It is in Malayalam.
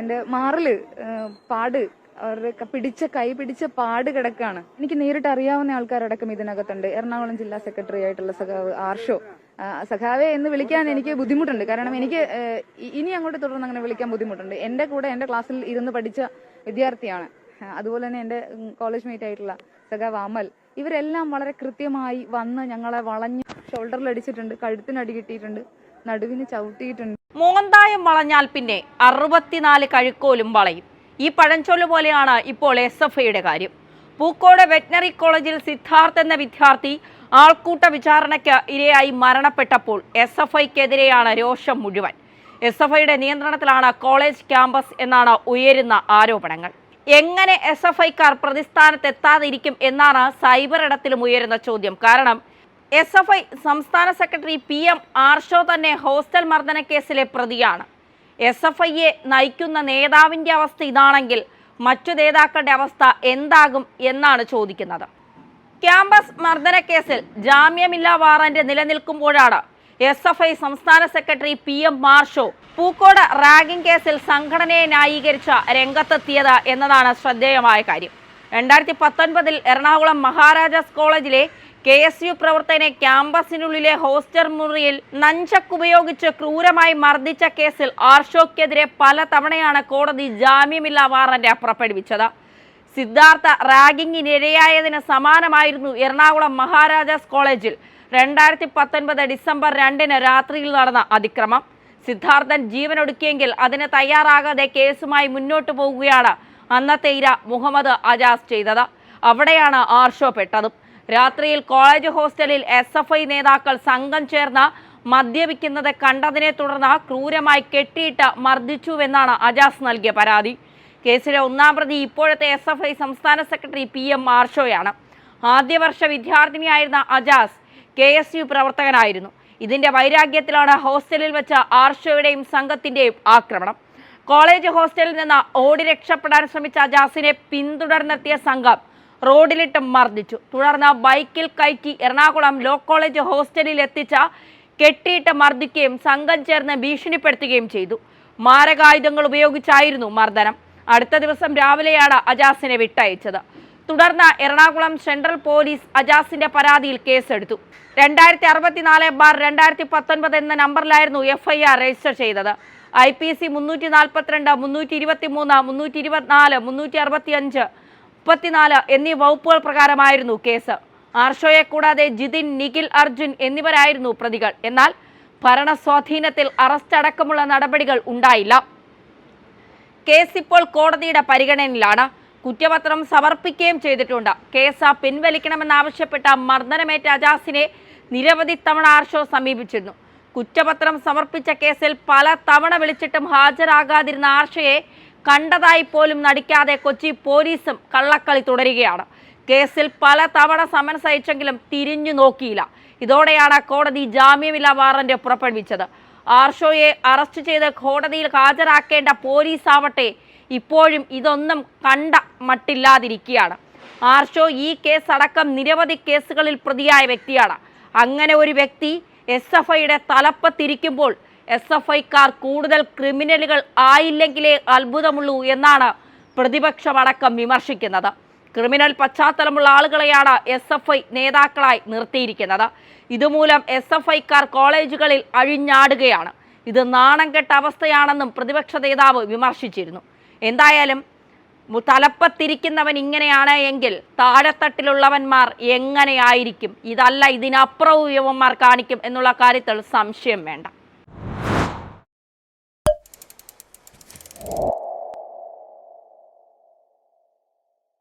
എന്റെ മാറിൽ പാട് അവരുടെ പിടിച്ച കൈ പിടിച്ച പാട് കിടക്കാണ്. എനിക്ക് നേരിട്ട് അറിയാവുന്ന ആൾക്കാരടക്കം ഇതിനകത്തുണ്ട്. എറണാകുളം ജില്ലാ സെക്രട്ടറി ആയിട്ടുള്ള സഖാവ് ആർഷോ. സഖാവെ എന്ന് വിളിക്കാൻ എനിക്ക് ബുദ്ധിമുട്ടുണ്ട്. കാരണം എനിക്ക് ഇനി അങ്ങോട്ട് തുടർന്ന് അങ്ങനെ വിളിക്കാൻ ബുദ്ധിമുട്ടുണ്ട്. എന്റെ കൂടെ എന്റെ ക്ലാസ്സിൽ ഇരുന്ന് പഠിച്ച വിദ്യാർത്ഥിയാണ്. അതുപോലെ തന്നെ എന്റെ കോളേജ് മേറ്റ് ആയിട്ടുള്ള സഖാവ് അമൽ. ഇവരെല്ലാം വളരെ കൃത്യമായി വന്ന് ഞങ്ങളെ വളഞ്ഞ് ഷോൾഡറിൽ അടിച്ചിട്ടുണ്ട് കഴുത്തിന് അടി കിട്ടിയിട്ടുണ്ട് നടുവിന് ചവിട്ടിയിട്ടുണ്ട്. മോന്തായം വളഞ്ഞാൽ പിന്നെ അറുപത്തിനാല് കഴുക്കോലും വളയും. ഈ പഴഞ്ചൊല്ല് പോലെയാണ് ഇപ്പോൾ എസ് എഫ് ഐയുടെ കാര്യം. പൂക്കോട് വെറ്റിനറി കോളേജിൽ സിദ്ധാർത്ഥ് എന്ന വിദ്യാർത്ഥി ആൾക്കൂട്ട വിചാരണയ്ക്ക് ഇരയായി മരണപ്പെട്ടപ്പോൾ എസ് എഫ് ഐക്കെതിരെയാണ് രോഷം മുഴുവൻ. എസ് എഫ് ഐയുടെ നിയന്ത്രണത്തിലാണ് കോളേജ് ക്യാമ്പസ് എന്നാണ് ഉയരുന്ന ആരോപണങ്ങൾ. എങ്ങനെ എസ് എഫ് ഐക്കാർ പ്രതിസ്ഥാനത്തെത്താതിരിക്കും എന്നാണ് സൈബർ ഇടത്തിലും ഉയരുന്ന ചോദ്യം. കാരണം എസ് എഫ് ഐ സംസ്ഥാന സെക്രട്ടറി പി എം ആർഷോ തന്നെ ഹോസ്റ്റൽ മർദ്ദന കേസിലെ പ്രതിയാണ്. എസ് എഫ് ഐയെ നയിക്കുന്ന നേതാവിന്റെ അവസ്ഥ ഇതാണെങ്കിൽ മറ്റു നേതാക്കളുടെ അവസ്ഥ എന്താകും എന്നാണ് ചോദിക്കുന്നത്. ക്യാമ്പസ് മർദ്ദന കേസിൽ ജാമ്യമില്ലാ വാറന്റ് നിലനിൽക്കുമ്പോഴാണ് എസ് എഫ് ഐ സംസ്ഥാന secretary P M Arsho Pookode ragging കേസിൽ സംഘടനയെ ന്യായീകരിച്ച രംഗത്തെത്തിയത് എന്നതാണ് ശ്രദ്ധേയമായ കാര്യം. രണ്ടായിരത്തി പത്തൊൻപതിൽ എറണാകുളം മഹാരാജാസ് കോളേജിലെ കെ എസ് യു പ്രവർത്തകനെ ക്യാമ്പസിനുള്ളിലെ ഹോസ്റ്റർ മുറിയിൽ നഞ്ചക്കുപയോഗിച്ച് ക്രൂരമായി മർദ്ദിച്ച കേസിൽ ആർഷോക്കെതിരെ പല തവണയാണ് കോടതി ജാമ്യമില്ലാ വാറന്റ് പുറപ്പെടുവിച്ചത്. സിദ്ധാർത്ഥ റാഗിങ്ങിനിരയായതിന് സമാനമായിരുന്നു എറണാകുളം മഹാരാജാസ് കോളേജിൽ രണ്ടായിരത്തി പത്തൊൻപത് ഡിസംബർ രണ്ടിന് രാത്രിയിൽ നടന്ന അതിക്രമം. സിദ്ധാർത്ഥൻ ജീവനൊടുക്കിയെങ്കിൽ അതിന് തയ്യാറാകാതെ കേസുമായി മുന്നോട്ടു പോവുകയാണ് അന്നത്തെ ഇര മുഹമ്മദ് അജാസ് ചെയ്തത്. അവിടെയാണ് ആർഷോ പെട്ടതും. രാത്രിയിൽ കോളേജ് ഹോസ്റ്റലിൽ എസ് എഫ് ഐ നേതാക്കൾ സംഘം ചേർന്ന് മദ്യപിക്കുന്നത് കണ്ടതിനെ തുടർന്ന് ക്രൂരമായി കെട്ടിയിട്ട് മർദ്ദിച്ചുവെന്നാണ് അജാസ് നൽകിയ പരാതി. കേസിലെ ഒന്നാം പ്രതി ഇപ്പോഴത്തെ എസ് എഫ് ഐ സംസ്ഥാന സെക്രട്ടറി പി എം മാർഷോയാണ്. ആദ്യ വർഷ വിദ്യാർത്ഥിനിയായിരുന്ന അജാസ് കെ എസ് യു പ്രവർത്തകനായിരുന്നു. ഇതിന്റെ വൈരാഗ്യത്തിലാണ് ഹോസ്റ്റലിൽ വെച്ച ആർഷോയുടെയും സംഘത്തിന്റെയും ആക്രമണം. കോളേജ് ഹോസ്റ്റലിൽ നിന്ന് ഓടി രക്ഷപ്പെടാൻ ശ്രമിച്ച അജാസിനെ പിന്തുടർന്നെത്തിയ സംഘം റോഡിലിട്ട് മർദ്ദിച്ചു. തുടർന്ന് ബൈക്കിൽ കയറ്റി എറണാകുളം ലോ കോളേജ് ഹോസ്റ്റലിൽ എത്തിച്ച കെട്ടിയിട്ട് മർദ്ദിക്കുകയും സംഘം ചേർന്ന് ഭീഷണിപ്പെടുത്തുകയും ചെയ്തു. മാരകായുധങ്ങൾ ഉപയോഗിച്ചായിരുന്നു മർദ്ദനം. അടുത്ത ദിവസം രാവിലെയാണ് അജാസിനെ വിട്ടയച്ചത്. തുടർന്ന് എറണാകുളം സെൻട്രൽ പോലീസ് അജാസിന്റെ പരാതിയിൽ കേസെടുത്തു. രണ്ടായിരത്തി അറുപത്തിനാല് ബാർ രണ്ടായിരത്തി പത്തൊൻപത് എന്ന നമ്പറിലായിരുന്നു എഫ് ഐ ആർ രജിസ്റ്റർ ചെയ്തത്. ഐ പി സി മുന്നൂറ്റി നാൽപ്പത്തിരണ്ട് മുന്നൂറ്റി ഇരുപത്തി മൂന്ന് മുന്നൂറ്റി ഇരുപത്തിനാല് മുന്നൂറ്റി അറുപത്തി അഞ്ച് മുപ്പത്തിനാല് എന്നീ വകുപ്പുകൾ പ്രകാരമായിരുന്നു കേസ്. ആർഷോയെ കൂടാതെ ജിതിൻ നിഖിൽ അർജുൻ എന്നിവരായിരുന്നു പ്രതികൾ. എന്നാൽ ഭരണ സ്വാധീനത്തിൽ അറസ്റ്റ് അടക്കമുള്ള നടപടികൾ ഉണ്ടായില്ല. കേസ് ഇപ്പോൾ കോടതിയുടെ പരിഗണനയിലാണ്. കുറ്റപത്രം സമർപ്പിക്കുകയും ചെയ്തിട്ടുണ്ട്. കേസ് പിൻവലിക്കണമെന്നാവശ്യപ്പെട്ട മർദ്ദനമേറ്റ അജാസിനെ നിരവധി തവണ ആർഷോ സമീപിച്ചിരുന്നു. കുറ്റപത്രം സമർപ്പിച്ച കേസിൽ പല തവണ വിളിച്ചിട്ടും ഹാജരാകാതിരുന്ന ആർഷയെ കണ്ടതായി പോലും നടിക്കാതെ കൊച്ചി പോലീസും കള്ളക്കളി തുടരുകയാണ്. കേസിൽ പല തവണ സമൻസ് അയച്ചെങ്കിലും തിരിഞ്ഞു നോക്കിയില്ല. ഇതോടെയാണ് കോടതി ജാമ്യമില്ലാ വാറന്റ് പുറപ്പെടുവിച്ചത്. ആർഷോയെ അറസ്റ്റ് ചെയ്ത് കോടതിയിൽ ഹാജരാക്കേണ്ട പോലീസ് ആവട്ടെ ഇപ്പോഴും ഇതൊന്നും കണ്ട മട്ടില്ലാതിരിക്കുകയാണ്. ആർഷോ ഈ കേസ് അടക്കം നിരവധി കേസുകളിൽ പ്രതിയായ വ്യക്തിയാണ്. അങ്ങനെ ഒരു വ്യക്തി എസ് എഫ് ഐയുടെ തലപ്പത്തിരിക്കുമ്പോൾ എസ് എഫ് ഐക്കാർ കൂടുതൽ ക്രിമിനലുകൾ ആയില്ലെങ്കിലേ അത്ഭുതമുള്ളൂ എന്നാണ് പ്രതിപക്ഷമടക്കം വിമർശിക്കുന്നത്. ക്രിമിനൽ പശ്ചാത്തലമുള്ള ആളുകളെയാണ് എസ് എഫ് ഐ നേതാക്കളായി നിർത്തിയിരിക്കുന്നത്. ഇതുമൂലം എസ് എഫ് ഐക്കാർ കോളേജുകളിൽ അഴിഞ്ഞാടുകയാണ്. ഇത് നാണം കെട്ട അവസ്ഥയാണെന്നും പ്രതിപക്ഷ നേതാവ് വിമർശിച്ചിരുന്നു. എന്തായാലും തലപ്പത്തിരിക്കുന്നവൻ ഇങ്ങനെയാണ് എങ്കിൽ താഴെത്തട്ടിലുള്ളവന്മാർ എങ്ങനെയായിരിക്കും? ഇതല്ല ഇതിനപ്പുറവും യുവന്മാർ കാണിക്കും എന്നുള്ള കാര്യത്തിൽ സംശയം വേണ്ട. you